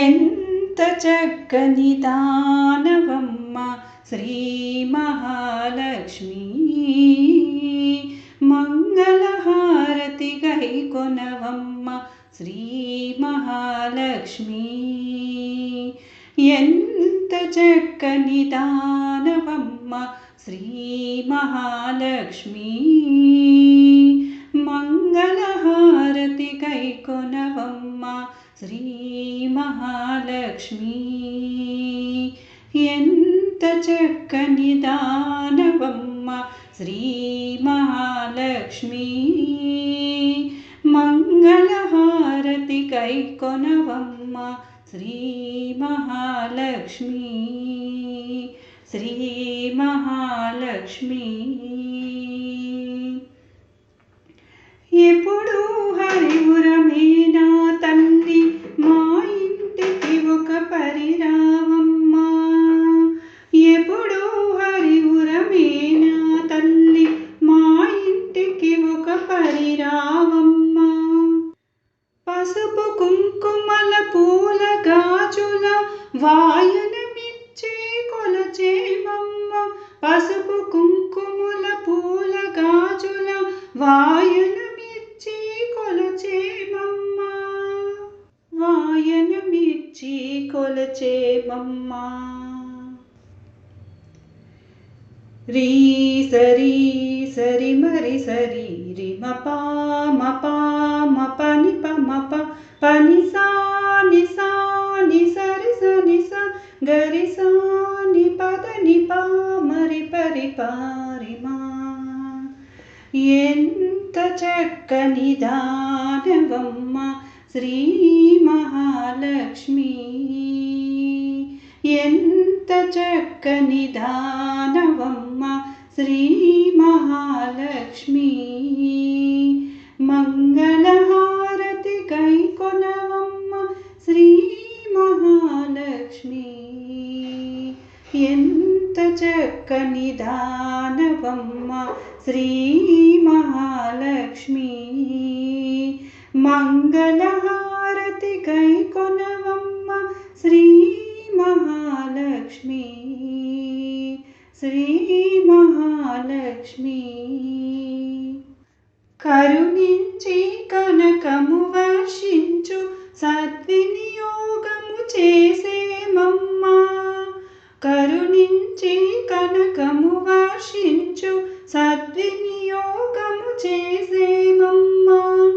ఎంత చక్కని దానవమ్మ శ్రీ మహాలక్ష్మి మంగళహారతి గై కొనవమ్మ శ్రీ మహాలక్ష్మి ఎంత చక్కని దానవమ్మ శ్రీ మహాలక్ష్మి ఎంత చక్కని దానవమ్మ శ్రీ మహాలక్ష్మి మంగళహారతి కై కొనవమ్మ శ్రీ మహాలక్ష్మి శ్రీ మహాలక్ష్మి ఎప్పుడు హరివురమేనా తల్లి రాజుల వాయనమిచ్చే కొలచేమమ్మ పసుపు కుంకుమల పూల గాజుల వాయనమిచ్చి కొలచేమమ్మ వాయనమిచ్చి కొలచేమమ్మ రీ సరి సరి మరి సరి రి మ పా మ పా మ పని ప మ పా పారిమా. ఎంత చక్కని దానవమ్మ శ్రీ మహాలక్ష్మి. ఎంత చక్కని దానవమ్మ శ్రీ మహాలక్ష్మి. చక్కని దానవమ్మ శ్రీ మహాలక్ష్మి. మంగళహారతి కై కొనవమ్మ శ్రీ మహాలక్ష్మి. శ్రీ మహాలక్ష్మి. కరుణించి కనకము వర్షించు సద్వినియోగము చేసేమమ్మ కరుణించి కనకము వర్షించు సద్వినియోగము చేసేమమ్మా.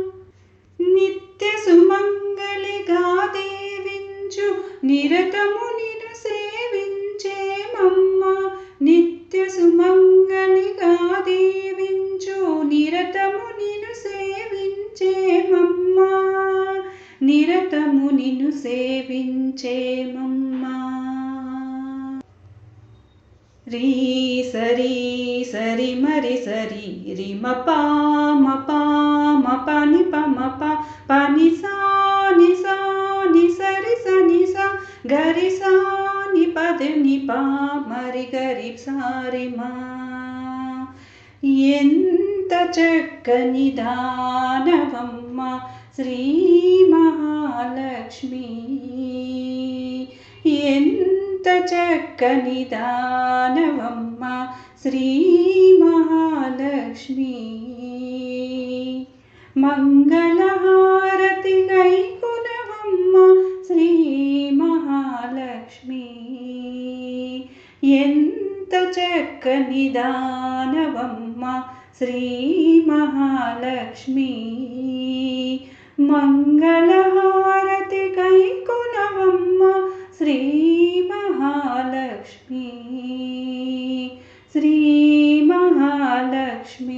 నిత్య సుమంగళిగా దేవించు నిరతము నిను సేవించేమమ్మా. నిత్య సుమంగళిగా దేవించు నిరతము నిను సేవించేమమ్మా. నిరతము నిను సేవించేమమ్మా. రీ సరి సరి మరి సరి రి మ పా మ పా మ ప ని ప మ ప ప ని సా ని సా ని సరి స ని స గరి సా ని పద ని పా మరి గరి సారి మా ఎంత చక్కని దానవమ్మ శ్రీ మహాలక్ష్మి ఎంత చక్కని దానవమ్మ శ్రీ మహాలక్ష్మి. మంగళహారతి గై కులవమ్మ శ్రీ మహాలక్ష్మి. ఎంత చక్కని దానవమ్మ శ్రీ మహాలక్ష్మి. మంగళహార మహాలక్ష్మి శ్రీ మహాలక్ష్మి